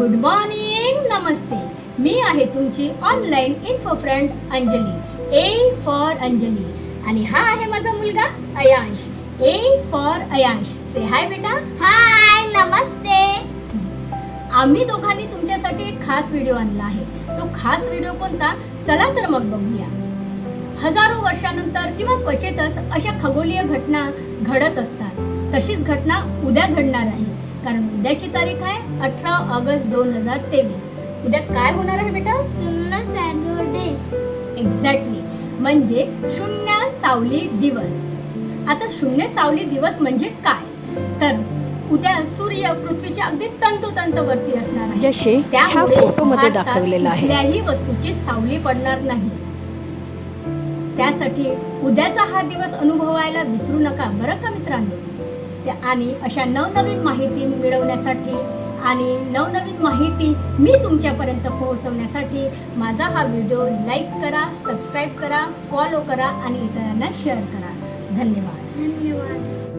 Good morning नमस्ते. मी आहे तुमची online info friend Anjali. A for Anjali. आणि हा आहे माझा मुलगा Ayansh. A for Ayansh. Say hi बेटा. हाय नमस्ते. आम्ही दोघांनी तुमच्यासाठी एक खास व्हिडिओ आणला आहे. तो खास व्हिडिओ कोणता? चला तर मग बघूया. हजारो वर्षानंतर किंवा क्वचितच अशा खगोलीय घटना घडत असतात. तशीच घटना उद्या घडणार आहे. कारण उद्याची तारीख आहे अठरा ऑगस्ट दोन हजार तेवीस. उद्या काय होणार आहे बेटा? शून्य सॅटरडे एक्झॅक्टली म्हणजे शून्य सावली दिवस. आता शून्य सावली दिवस म्हणजे काय? तर उद्या सूर्य पृथ्वीच्या अगदी तंतोतंत वरती असणार आहे. जसे फोटोमध्ये दाखवलेलं आहे. कुठल्याही वस्तूची सावली पडणार नाही. त्यासाठी उद्याचा हा दिवस अनुभवायला विसरू नका. बरं का मित्रांनो? त्या आणि अशा नवनवीन माहिती मिळवण्यासाठी आणि नवनवीन माहिती मी तुमच्यापर्यंत पोहोचवण्यासाठी माझा हा व्हिडिओ लाईक करा सबस्क्राईब करा फॉलो करा आणि इतरांना शेअर करा. धन्यवाद. धन्यवाद.